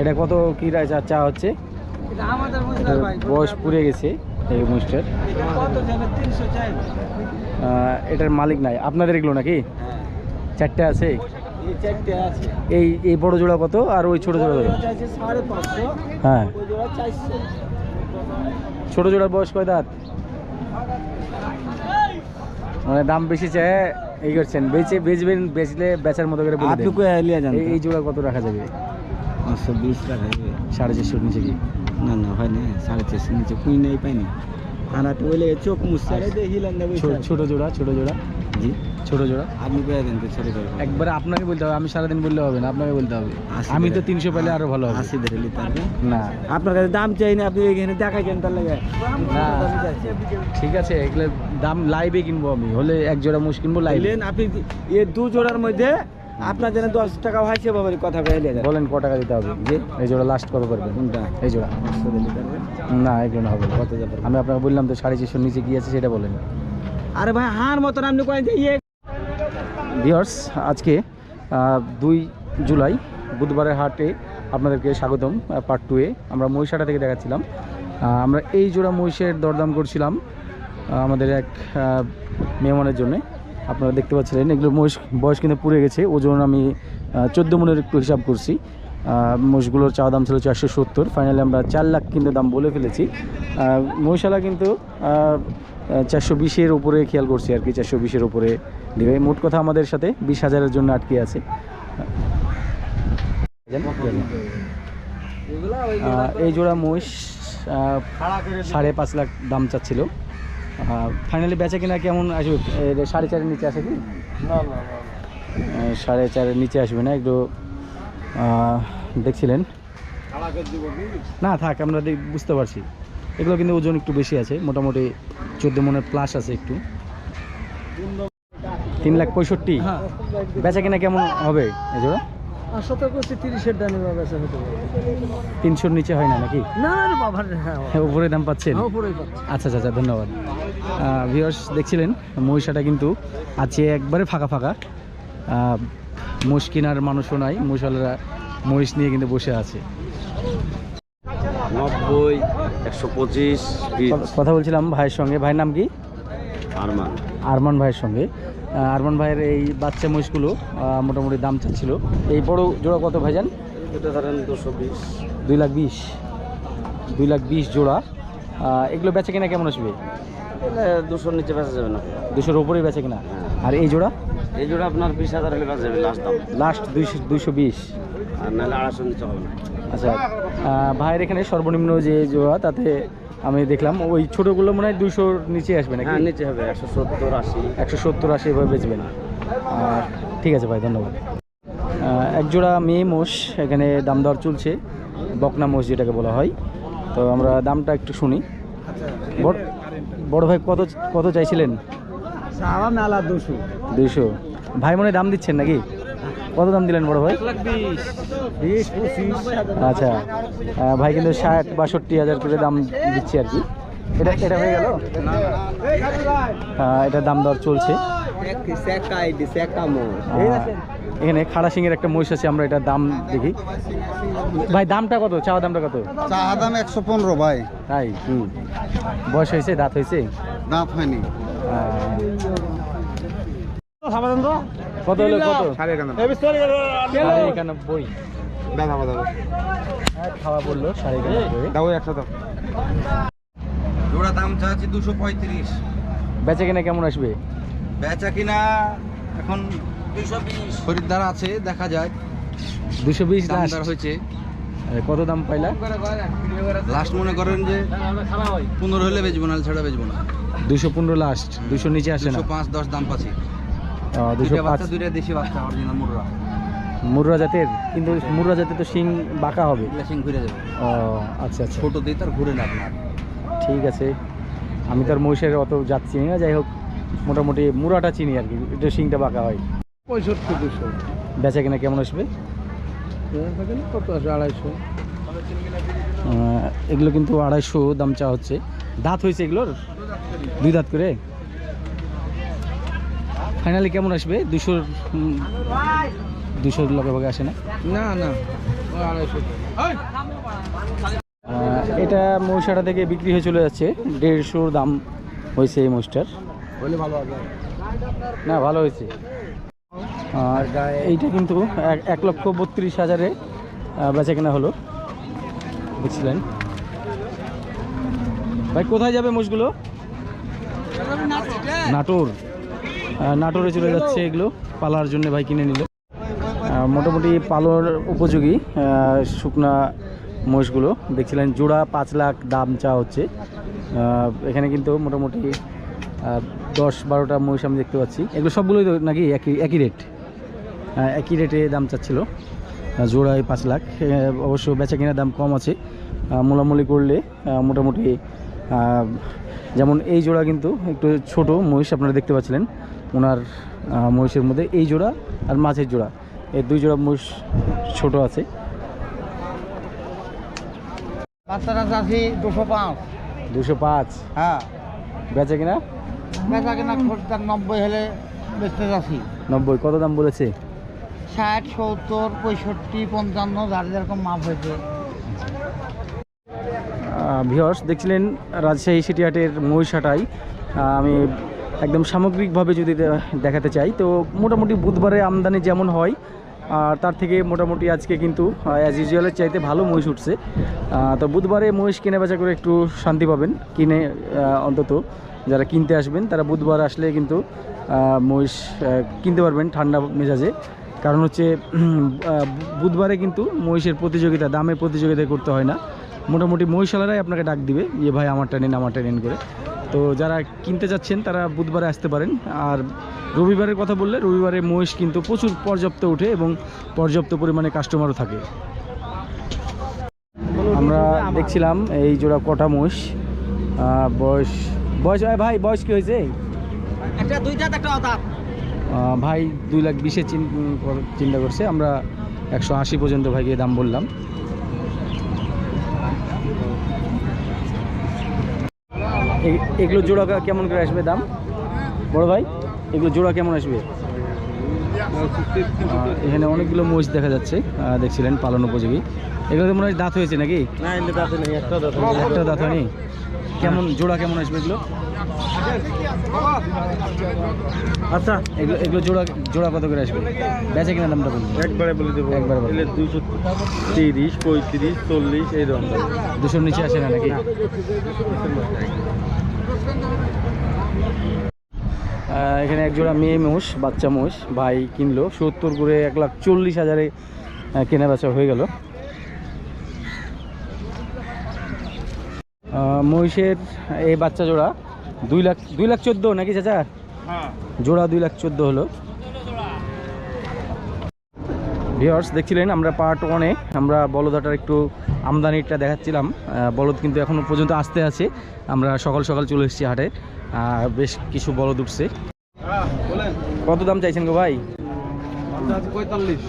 এটা কত কি রায় চা চা হচ্ছে? এটা আমাদের মহিলা এটার ভাই বয়স পুড়ে গেছে এই আহ, এটার মালিক নাই। আপনাদের এগুলো নাকি? হ্যাঁ। চারটে আছে? এই এই এই বড় জোড়া কত আর ওই ছোট জোড়া হ্যাঁ। ছোট জোড়ার বয়স কয় দাঁত? মানে দাম বেশি চায় এই করছেন। বেচে বেচবেন বেচলে বেচার মতো করে এই- এই জোড়া কত রাখা যাবে? পাঁচশো বিশ সাড়ে চারশোর নিচে কি? না না হয় না সাড়ে চারশো নিচে কুই নেই পাইনি আর একটু ওইলে চোখ মুছছে। হিলেন দেবে ছো- ছোট জোড়া ছোট জোড়া। জি। ছোট জোড়া। আপনি কয়ে দেন ছোট করে একবারে আপনাকে বলতে হবে আমি সারাদিন বললে হবে না আপনাকে বলতে হবে। আমি তো তিনশো পেলে আরও ভালো হবে। আশি ধরে না। আপনার কাছে দাম চাই না আপনি এখানে দেখাইছেন তার লাগে। না। ঠিক আছে এগুলো দাম লাইভে কিনবো আমি। হলে এক জোড়া মুশ কিনবো লাইভে আপনি এ দু জোড়ার মধ্যে আপনার জন্য দশ টাকা হয়েছে বাবার কথা কয়ে নিয়ে বলেন ক টাকা দিতে হবে? জি। এই জোড়া লাস্ট কত করবেন? কোনটা? এই জোড়া। না এগুলো হবে। কত যাবে? আমি আপনাকে বললাম তো সাড়ে চারশোর নিচে কি আছে সেটা বলেন। আরে ভাই হার মতন আপনি কয়েন ইয়ে ভিওর্স আজকে দুই জুলাই বুধবারের হাটে আপনাদেরকে স্বাগতম পার্ট টুয়ে আমরা মহিষাটা থেকে দেখাচ্ছিলাম। আমরা এই জোড়া মহিষের দরদাম করছিলাম আমাদের এক মেহমানের জন্য। আপনারা দেখতে পাচ্ছিলেন এগুলো মহিষ বয়স কিন্তু পুড়ে গেছে। ওজন আমি চোদ্দ মনের একটু হিসাব করছি। আহ, মহিষগুলোর চাওয়া দাম ছিল চারশো সত্তর। ফাইনালি আমরা চার লাখ কিন্তু দাম বলে ফেলেছি। মহিষালা কিন্তু চারশো বিশের উপরে খেয়াল করছি আর কি চারশো বিশের উপরে দিবে। মোট কথা আমাদের সাথে বিশ হাজারের জন্য আটকে আছে। এই জোড়া মহিষ সাড়ে পাঁচ লাখ দাম চাচ্ছিল। ফাইনালি বেচা কিনা কেমন আসবে? সাড়ে চারের নিচে আসে কি? সাড়ে চারের নিচে আসবে না একটু দেখছিলেন। না থাক আমরা বুঝতে পারছি। এগুলো কিন্তু ওজন একটু বেশি আছে মোটামুটি চোদ্দ মনের প্লাস আছে একটু। তিন লাখ পঁয়ষট্টি। হ্যাঁ। বেচা কিনা কেমন হবে এই জোড়া? আর সতেরো করছি তিরিশের দামে বাবা হতে পারে। তিনশোর নিচে হয় না নাকি? না রে বাবা হ্যাঁ হ্যাঁ, উপরে দাম পাচ্ছেন? হ্যাঁ, আচ্ছা আচ্ছা আচ্ছা ধন্যবাদ। ভিউয়ার্স দেখছিলেন মহিষাটা কিন্তু আছে একবারে ফাঁকা ফাঁকা। আহ, কেনার মানুষও নাই মহিষালরা মহিষ নিয়ে কিন্তু বসে আছে। নব্বই একশো পঁচিশ কথা বলছিলাম ভাইয়ের সঙ্গে। ভাইয়ের নাম কি? আরমান। আরমান ভাইয়ের সঙ্গে। আরমান ভাইয়ের এই বাচ্চা মহিষগুলো মোটামুটি দাম চাচ্ছিল। এই বড় জোড়া কত ভাইজান? এটা ধরেন দুশো বিশ। দুই লাখ বিশ। দুই লাখ বিশ জোড়া। এগুলো বেচে কিনা কেমন আসবে? দুশোর নিচে বেচা যাবে না। দুশোর ওপরেই বেচে কিনা? আর এই জোড়া? এই জোড়া আপনার বিশ হাজার হলে বেচা যাবে লাস্ট দাম। লাস্ট দুইশো দুইশো বিশ। আর নাহলে আড়াইশোর নিচে হবে না। আচ্ছা ভাইয়ের এখানে সর্বনিম্ন যে জোড়া তাতে আমি দেখলাম ওই ছোটোগুলো মনে হয় দুশোর নিচে আসবে নাকি? হ্যাঁ নিচে হবে একশো সত্তর আশি। একশো সত্তর আশি এভাবে বেচবেন আর ঠিক আছে ভাই ধন্যবাদ। আহ, এক জোড়া মেয়ে মোষ এখানে দাম দর চলছে বকনা মোষ যেটাকে বলা হয়। তো আমরা দামটা একটু শুনি। বড় বড় ভাই কত কত চাইছিলেন? দুশো। দুইশো। ভাই মনে হয় দাম দিচ্ছেন নাকি? কত দাম দিলেন বড় ভাই? বিশ বিশ পঁচিশ। আচ্ছা ভাই কিন্তু ষাট বাষট্টি হাজার করে দাম দিচ্ছে আর কি। এটা এটা হয়ে গেল? এটার দাম দর চলছে। এখানে খাড়া সিংয়ের একটা মহিষ আছে আমরা এটা দাম দেখি। ভাই দামটা কত? চাওয়া দামটা কত? চা দাম একশো পনেরো ভাই। তাই? বয়স হয়েছে? দাঁত হয়েছে? দাঁত হয়নি। আহ, কত হলো কত? সাড়ে একানব্বই কথা হ্যাঁ, খাওয়া বলল সাড়ে একানব্বই দাও একশো দাও। জোড়া দাম চাচ্ছি দুশো পঁয়ত্রিশ। বেচা কিনা কেমন আসবে? বেচা কিনা এখন দুশো বিশ। খরিদ্দার আছে দেখা যায় দুশো বিশ হয়েছে। কত দাম পাইলা? লাস্ট মনে করেন যে পনেরো হলে বেচবো না ছাড়া বেচবো না। দুশো পনেরো লাস্ট দুশো নিচে আসে না। পাঁচ দশ দাম পাচ্ছি। দুশো পাঁচ। দুইটা দেশি বাচ্চা অরিজিনাল মুররা। মুর্রা জাতের কিন্তু মুর্রা জাতের তো শিং বাঁকা হবে। সিং ঘুরে যাবে। ও আচ্ছা আচ্ছা। ছোট দিয়ে তার ঘুরে না আপনার ঠিক আছে। আমি তো আর মহিষের অত জাত চিনি না যাই হোক মোটামুটি মুরাটা চিনি আর কি এটা শিংটা বাঁকা হয়। পঁয়ষট্টি দুশো। বেচা কিনা কেমন আসবে? কত আছে আড়াইশো। এগুলো কিন্তু আড়াইশো দাম চা হচ্ছে। দাঁত হয়েছে এগুলোর? দুই দাঁত করে? ফাইনালি কেমন আসবে? দুশোর দুশোর লগে ভাগে আসে না? না না। এটা মহিষাটা থেকে বিক্রি হয়ে চলে যাচ্ছে। দেড়শোর দাম হয়েছে এই মহিষটার। না ভালো হয়েছে। আর এইটা কিন্তু এক- এক লক্ষ বত্রিশ হাজারে বেচা কেনা হলো। বুঝছিলেন ভাই কোথায় যাবে মোষগুলো নাটোর। নাটোরে চলে যাচ্ছে এগুলো। পালার জন্য ভাই কিনে নিল। মোটামুটি পালোর উপযোগী শুকনা মহিষগুলো দেখছিলেন জোড়া পাঁচ লাখ দাম চা হচ্ছে। এখানে কিন্তু মোটামুটি দশ বারোটা মহিষ আমি দেখতে পাচ্ছি। এগুলো সবগুলোই নাকি একই একই রেট একই রেটে দাম চাচ্ছিল। জোড়ায় পাঁচ লাখ। অবশ্য বেচা কেনার দাম কম আছে। মোলামুলি করলে মোটামুটি যেমন এই জোড়া কিন্তু একটু ছোট মহিষ আপনারা দেখতে পাচ্ছিলেন। ওনার মহিষের মধ্যে এই জোড়া আর মাছের জোড়া। এই দুই জোড়া মহিষ ছোট আছে। বাচ্চারা চাষি দুশো পাঁচ। দুশো পাঁচ। হ্যাঁ। বেচা কিনা? বেচা কিনা খরচার নব্বই হলে বেচতে চাষি নব্বই কত দাম বলেছে? ষাট সত্তর পঁয়ষট্টি পঞ্চান্ন যার যেরকম মাপ হয়েছে। দেখছিলেন রাজশাহী সিটিহাটের মহিষাটাই। আমি একদম সামগ্রিকভাবে যদি দেখাতে চাই, তো মোটামুটি বুধবারে আমদানি যেমন হয়, আর তার থেকে মোটামুটি আজকে কিন্তু অ্যাজ ইউজুয়ালের চাইতে ভালো মহিষ উঠছে। তো বুধবারে মহিষ কিনে বেচা করে একটু শান্তি পাবেন, কিনে অন্তত যারা কিনতে আসবেন, তারা বুধবার আসলে কিন্তু মহিষ কিনতে পারবেন ঠান্ডা মেজাজে। কারণ হচ্ছে বুধবারে কিন্তু মহিষের প্রতিযোগিতা, দামে প্রতিযোগিতা করতে হয় না। মোটামুটি মহিষালারাই আপনাকে ডাক দিবে যে ভাই, আমারটা নিন আমারটা নিন করে। তো যারা কিনতে যাচ্ছেন তারা বুধবারে আসতে পারেন। আর রবিবারের কথা বললে রবিবারে মহিষ কিন্তু প্রচুর পর্যাপ্ত ওঠে এবং পর্যাপ্ত পরিমাণে কাস্টমারও থাকে। আমরা দেখছিলাম এই জোড়া কটা মহিষ। বয়স বয়স ভাই বয়স কি হয়েছে? একটা দুইটা একটা আহ, ভাই দুই লাখ বিশে চিন্তা করছে। আমরা একশো আশি পর্যন্ত ভাইকে দাম বললাম। এগুলো জোড়া কেমন করে আসবে দাম? বড় ভাই এগুলো জোড়া কেমন আসবে? এখানে অনেকগুলো মহিষ দেখা যাচ্ছে দেখছিলেন পালন উপযোগী। এগুলো তো মনে হয় দাঁত হয়েছে নাকি? একটা দাঁত হয়নি। কেমন জোড়া কেমন আসবে এগুলো? আচ্ছা। এগুলো এগুলো জোড়া জোড়া কত করে আসবে? বেচে কিনা দামটা বলুন। একবারে বলে দেবো। একবারে বলে দুশো তিরিশ পঁয়ত্রিশ চল্লিশ এইরকম দুশোর নিচে আসে না নাকি? এখানে একজোড়া মেয়ে মোষ বাচ্চা মোষ ভাই কিনলো সত্তর করে এক লাখ চল্লিশ হাজারে কেনা বেচা হয়ে গেল। মহিষের এই বাচ্চা জোড়া দুই লাখ দুই লাখ চোদ্দ নাকি চাচা? জোড়া দুই লাখ চোদ্দ হলো। ভিওর্স দেখছিলেন আমরা পার্ট ওয়ানে আমরা বলদাটার একটু আমদানিটা দেখাচ্ছিলাম। বলদ কিন্তু এখনও পর্যন্ত আসতে আছে। আমরা সকাল সকাল চলে এসেছি হাটে। বেশ কিছু বলদ উঠছে। কত দাম চাইছেন গো ভাই? পঁয়তাল্লিশ।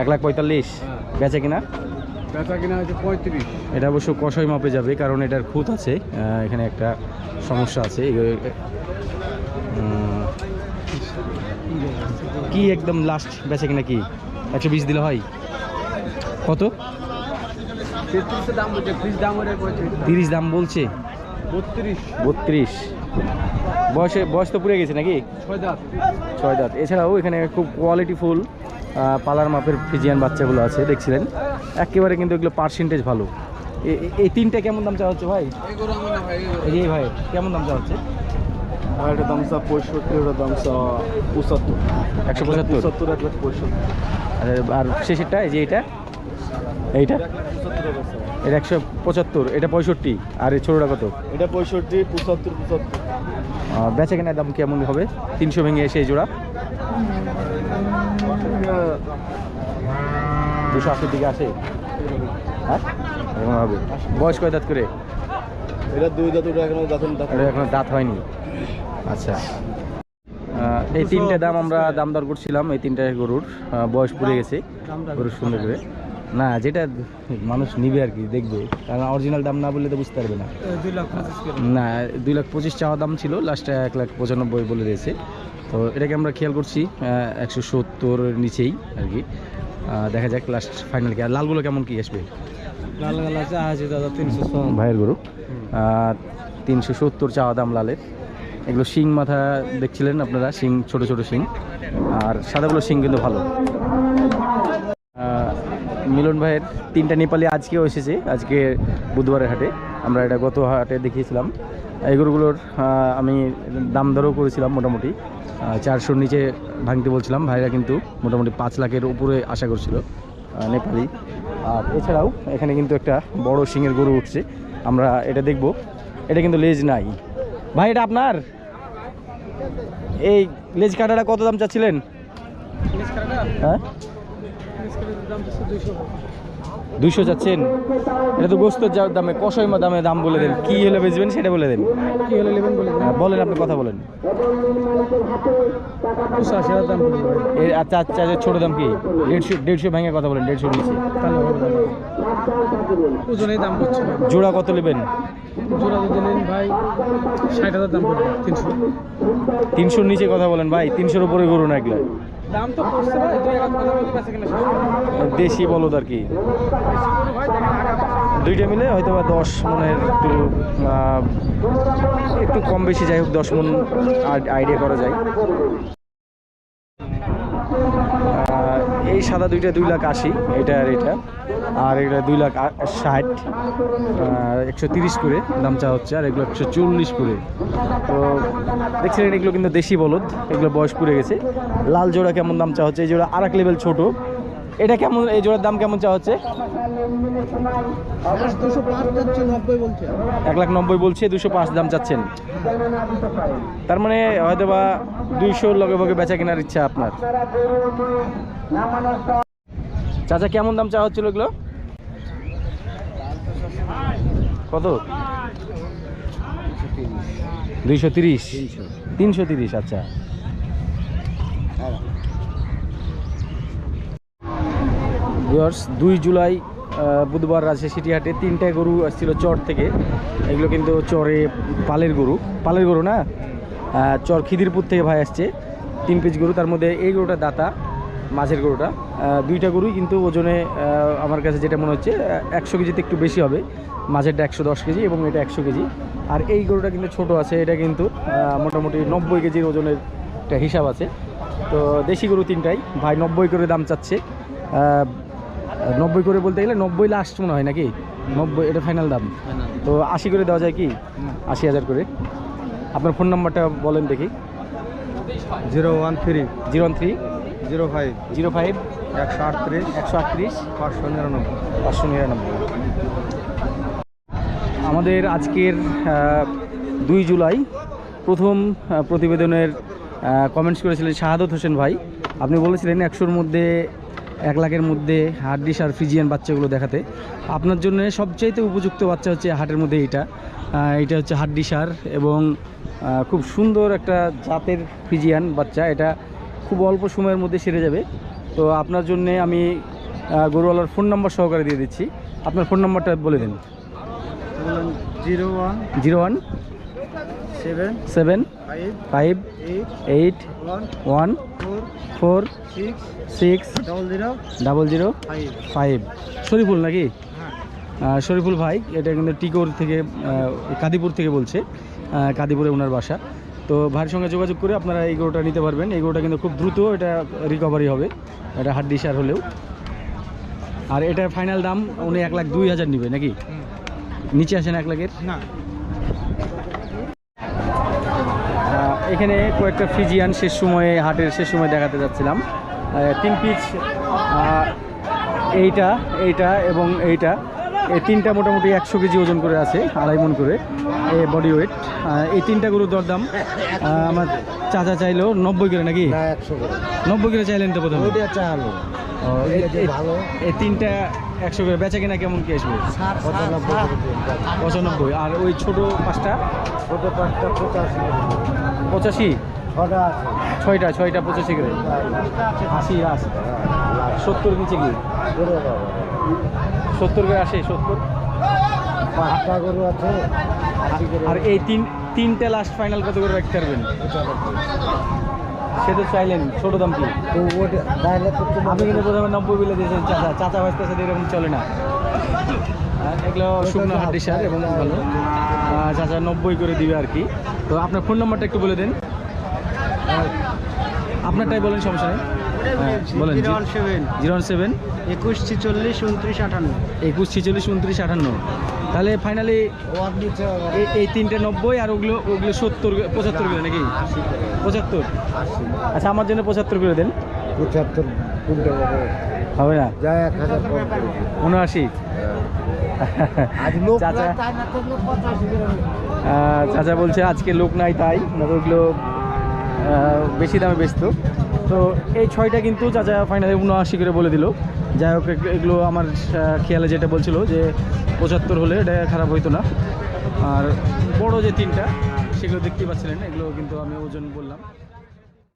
এক লাখ পঁয়তাল্লিশ। বেচে কিনা? বেচা কিনা পঁয়ত্রিশ। এটা অবশ্য কষাই মাপে যাবে কারণ এটার খুঁত আছে। এখানে একটা সমস্যা আছে। কি একদম লাস্ট বেচে কিনা কি? একশো বিশ দিলে হয় কত? তিরিশ দাম বলছে। বত্রিশ। বয়সে বয়স তো পুড়ে গেছে নাকি? ছয় দাঁত। ছয় দাঁত। এছাড়াও এখানে খুব কোয়ালিটি ফুল পালার মাপের ফিজিয়ান বাচ্চাগুলো আছে দেখছিলেন? একেবারে কিন্তু এগুলো পার্সেন্টেজ ভালো। এই তিনটা কেমন দাম চাওয়া হচ্ছে ভাই? এই ভাই কেমন দাম চাওয়া হচ্ছে? আর এটা দাম চা পঁয়ষট্টি ওটা দাম চা পঁচাত্তর। একশো পঁচাত্তর? পঁচাত্তর এক লাখ পঁয়ষট্টি। আর- শেষেরটা এই যে এইটা? এইটা? এটা একশো পঁচাত্তর এটা পঁয়ষট্টি আর এই ছোটোটা কত? এটা পঁয়ষট্টি পঁচাত্তর পঁচাত্তর। বেচা কেনার দাম কেমন হবে? তিনশো ভেঙে এসে এই জোড়া? দুশো আশির দিকে আসে। হ্যাঁ? এরকম হবে। বয়স কয় দাঁত করে? এটা দুই দাঁত ওটা এখনও দাঁত দাঁত এখনও দাঁত হয়নি। আচ্ছা। এই তিনটে দাম আমরা দাম দর করছিলাম এই তিনটা গরুর। বয়স পড়ে গেছে গরুর সুন্দর করে। না যেটা মানুষ নিবে আর কি দেখবে। কারণ অরিজিনাল দাম না বললে তো বুঝতে পারবে না। না দুই লাখ পঁচিশ চাওয়া দাম ছিল লাস্টে এক লাখ পঁচানব্বই বলে দিয়েছে। তো এটাকে আমরা খেয়াল করছি একশো সত্তর নিচেই আর কি। দেখা যাক লাস্ট ফাইনাল কি। আর লালগুলো কেমন কি আসবে? লাল গালা আছে দাদা তিনশো ভাইয়ের গরু। তিনশো সত্তর চাওয়া দাম লালের। এগুলো শিং মাথা দেখছিলেন আপনারা, শিং, ছোট ছোট শিং। আর সাদাগুলো শিং কিন্তু ভালো। মিলন ভাইয়ের তিনটা নেপালি আজকেও এসেছে, আজকে বুধবারের হাটে। আমরা এটা গত হাটে দেখিয়েছিলাম। এই গরুগুলোর আমি দাম দরও করেছিলাম মোটামুটি। চারশোর নিচে ভাঙতে বলছিলাম, ভাইরা কিন্তু মোটামুটি পাঁচ লাখের উপরে আশা করছিল নেপালি। আর এছাড়াও এখানে কিন্তু একটা বড় শিঙের গরু উঠছে, আমরা এটা দেখব। এটা কিন্তু লেজ নাই। ভাই, এটা আপনার? এই লেজ কাটাটা কত দাম চাচ্ছিলেন? হ্যাঁ? দুইশো চাচ্ছেন এটা তো গোস্তর যা দামে কষাই মা দামে দাম বলে দেন। কি হলে বেচবেন সেটা বলে দেন। কি হলে নেবেন বলে হ্যাঁ, বলেন আপনি কথা বলেন। দাম এর আচ্ছা আচ্ছা ছোটো দাম কি? দেড়শো দেড়শো ভেঙে কথা বলেন দেড়শোর নিচে। ওজনেই দাম করছে জোড়া কত নেবেন? জোড়া যদি নেন ভাই ষাট হাজার দাম পড়বে তিনশো। তিনশোর নিচে কথা বলেন ভাই তিনশোর উপরে গরু না এগুলো। দাম তো পড়ছে ভাই দুই এক কথা বলে বেঁচে কিনা দেশি বলো আর কি। দুইটা মিলে হয়তো বা দশ মনের একটু একটু কম বেশি যাই হোক দশ মন আইডিয়া করা যায়। এই সাদা দুইটা দুই লাখ আশি, এটা আর এটা। আর এটা দুই লাখ ষাট একশো তিরিশ করে দাম চা হচ্ছে, আর এগুলো একশো চল্লিশ করে। তো দেখছিলেন এগুলো কিন্তু দেশি বলদ, এগুলো বয়স পুড়ে গেছে। লাল জোড়া কেমন দাম চা হচ্ছে? এই জোড়া আর এক লেভেল ছোটো। এটা কেমন এই জোড়ার দাম কেমন চা হচ্ছে? এক লাখ নব্বই বলছে দুশো পাঁচ দাম চাচ্ছেন। তার মানে হয়তো বা দুইশোর লগে ভগে বেচা কেনার ইচ্ছা আপনার। চাচা কেমন দাম চা হচ্ছিল এগুলো? কত? দুইশো তিরিশ। তিনশো তিরিশ আচ্ছা। ভিউয়ার্স, দুই জুলাই বুধবার রাজশাহী সিটি হাটে তিনটা গরু আসছিল চর থেকে। এগুলো কিন্তু চরে পালের গরু। পালের গরু না? চর খিদিরপুর থেকে ভাই আসছে। তিন পিস গরু, তার মধ্যে এই গরুটা দাতা, মাঝের গরুটা। দুইটা গরুই কিন্তু ওজনে আমার কাছে যেটা মনে হচ্ছে একশো কেজিতে একটু বেশি হবে। মাঝেরটা একশো দশ কেজি এবং এটা একশো কেজি। আর এই গরুটা কিন্তু ছোট আছে, এটা কিন্তু মোটামুটি নব্বই কেজির ওজনের একটা হিসাব আছে। তো দেশি গরু তিনটাই, ভাই নব্বই করে দাম চাচ্ছে। নব্বই করে বলতে গেলে নব্বই লাস্ট মনে হয় নাকি? নব্বই এটা ফাইনাল দাম। তো আশি করে দেওয়া যায় কি? আশি হাজার করে। আপনার ফোন নাম্বারটা বলেন দেখি। Zero one three. Zero one three. Zero five. Zero five. একশো আটত্রিশ। একশো আটত্রিশ। পাঁচশো নিরানব্বই। পাঁচশো নিরানব্বই। আমাদের আজকের দুই জুলাই। প্রথম প্রতিবেদনের কমেন্টস করেছিলেন শাহাদত হোসেন ভাই। আপনি বলেছিলেন একশোর মধ্যে এক লাখের মধ্যে হাড্ডিস আর ফিজিয়ান বাচ্চাগুলো দেখাতে। আপনার জন্য সবচাইতে উপযুক্ত বাচ্চা হচ্ছে হাটের মধ্যে এইটা। এটা হচ্ছে হাড্ডিসার এবং খুব সুন্দর একটা জাতের ফিজিয়ান বাচ্চা। এটা খুব অল্প সময়ের মধ্যে সেরে যাবে। তো আপনার জন্যে আমি গরুওয়ালার ফোন নাম্বার সহকারে দিয়ে দিচ্ছি। আপনার ফোন নাম্বারটা বলে দিন। Zero one zero one seven seven five five eight eight one one four six double zero double zero five Shariful নাকি? হ্যাঁ। শরীফুল ভাই এটা কিন্তু টিকোর থেকে কাদিপুর থেকে বলছে। কাদিপুরে ওনার বাসা। তো ভাইয়ের সঙ্গে যোগাযোগ করে আপনারা এই গরুটা নিতে পারবেন। এই গরুটা কিন্তু খুব দ্রুত এটা রিকভারি হবে। এটা হাড্ডি সার হলেও। আর এটা ফাইনাল দাম উনি এক লাখ দুই হাজার নিবে নাকি? নিচে আসেন এক লাখের? না। এখানে কয়েকটা ফিজিয়ান শেষ সময়ে, হাটের শেষ সময় দেখাতে যাচ্ছিলাম। তিন পিচ এইটা এইটা এবং এইটা। এই তিনটা মোটামুটি একশো কেজি ওজন করে আছে আড়াই মন করে এ বডি ওয়েট এই তিনটা গরুর দরদাম আমার চাচা চাইলো নব্বই করে নাকি? নব্বই করে চাইলেন তো প্রথমে? এই- এই- তিনটা একশো করে বেচা কিনা কেমন কি আসবে? পঁচানব্বই আর ওই ছোট পাঁচটা? ছোট পাঁচটা পঁচাশি পঁচাশি? ছয়টা ছয়টা পঁচাশি করে। আশি আশি। সত্তর নিচে কি? সত্তর করে আসে সত্তর। পাঁচটা গরু আছে আর এই তিন তিনটে লাস্ট ফাইনাল কত করে রাখতে পারবেন? সে তো চাইলেন ছোট দাম কি? আপনি কিন্তু প্রথমে নব্বই বিলে দিয়েছেন চাচা চাচা বাঁচতে সাথে এরকম চলে না। এগুলো শুকনো হাড্ডি সার এবং ভালো। চাচা নব্বই করে দিবে আর কি। তো আপনার ফোন নাম্বারটা একটু বলে দিন। আপনারটাই বলেন সমস্যা নেই। হ্যাঁ, বলেন zero one seven. Zero one seven? একুশ ছিচল্লিশ উনত্রিশ আটান্ন একুশ ছিচল্লিশ উনত্রিশ আটান্ন তাহলে ফাইনালি এই তিনটে নব্বই আর ওগুলো ওগুলো সত্তর পঁচাত্তর করে নাকি? পঁচাত্তর? আচ্ছা আমার জন্য পঁচাত্তর করে দেন। পঁচাত্তর হবে। না? উনআশি? চাচা চাচা বলছে আজকে লোক নাই তাই ওগুলো বেশি দামে বেচতো। তো এই ছয়টা কিন্তু চাচা ফাইনালি উনআশি করে বলে দিল। যাই হোক এগুলো আমার খেয়ালে যেটা বলছিল যে পঁচাত্তর হলে এটা খারাপ হইতো না। আর বড় যে তিনটা, সেগুলো দেখতে পাচ্ছিলেন, এগুলো কিন্তু আমি ওজন বললাম।